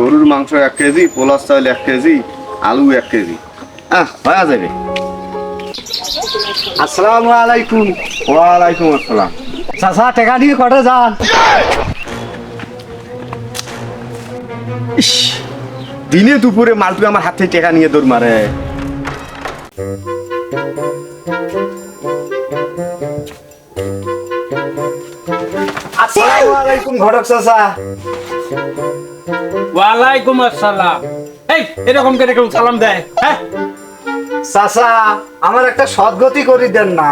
গরুর মাংস এক কেজি পোলার চাউল এক কেজি আলু এক কেজি। আহ হয়ে যাবে। আসসালামু আলাইকুম। ওয়ালাইকুম আসসালাম। চাচা টেকা দিয়ে কটে যান। দিনে দুপুরে মালটু আমার হাত টেকা নিয়ে দৌড় মারে। আসসালামু আলাইকুম ঘটক চাচা। ওয়ালাইকুম আসসালাম। এই এরকম করে কেউ সালাম দেয় হ্যাঁ? চাচা আমার একটা সদ্গতি করে দেন না।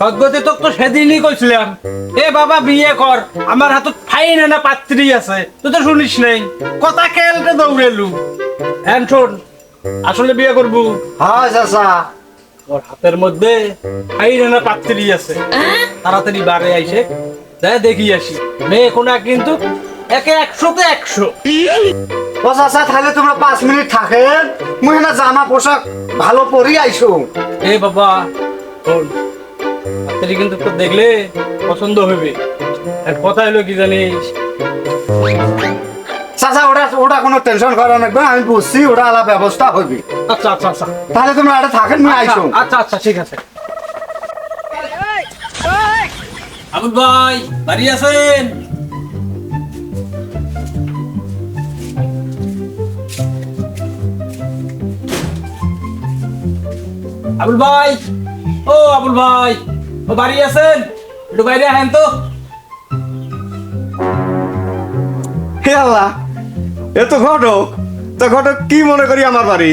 সদ্গতি তোকে তো সেদিনই কইছিলাম। এ বাবা বিয়ে কর আমার হাতত ফাইন না পাত্রী আছে তুই তো শুনিস নাই। কথা কেলতে দৌড়েলু। হ্যাঁ শোন আসলে বিয়ে করব। হ্যাঁ চাচা। ওর হাতের মধ্যে ফাইন না পাত্রী আছে। তাড়াতাড়ি বারে আইসে দেখি আসি। মেয়ে কোনা কিন্তু একে একশোতে একশো। ও চাচা তাহলে তোমরা পাঁচ মিনিট থাকেন। মুই না জামা পোশাক ভালো পরি আইসো এ বাবা শোন পাত্রী কিন্তু তো দেখলে পছন্দ হবে আর কথা হলো কি জানিস? চাচা ওটা ওটা কোনো টেনশন করা লাগবে আমি বুঝছি ওটা আলাদা ব্যবস্থা হবে আচ্ছা আচ্ছা আচ্ছা। তাহলে তোমরা এটা থাকেন মুই আইসো। আচ্ছা আচ্ছা ঠিক আছে। আবুল ভাই বাড়ি আছেন? আবুল ভাই। ও আবুল ভাই। ও বাড়ি আছেন? একটু বাইরে আহেন তো। হে আল্লাহ এ তো ঘটক। তো ঘটক কি মনে করি আমার বাড়ি?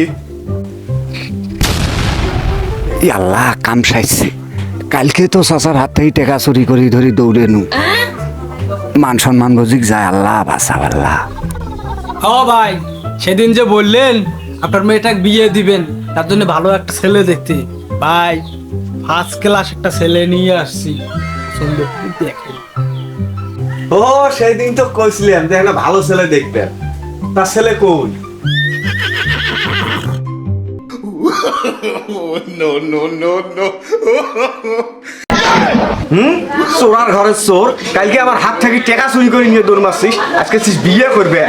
ই আল্লাহ কাম সাইছে। কালকে তো চাচার হাত থেকে টেকা চুরি করে ধরি দৌড়ে নু মান সম্মান বুঝিক যায় আল্লাহ বাসা আল্লাহ। ও ভাই সেদিন যে বললেন আপনার মেয়েটাকে বিয়ে দিবেন। তার জন্য ভালো একটা ছেলে দেখতে। ভাই ফার্স্ট ক্লাস একটা ছেলে নিয়ে আসছি। সুন্দর দেখেন ও সেই দিন তো কইছিলেন যে একটা ভালো ছেলে দেখবেন। তার ছেলে কই? হুম? চোরার ঘরের চোর। কালকে আমার হাত থেকে টেকা চুরি করে নিয়ে দৌড় মারছিস। আজকে বিয়ে করবে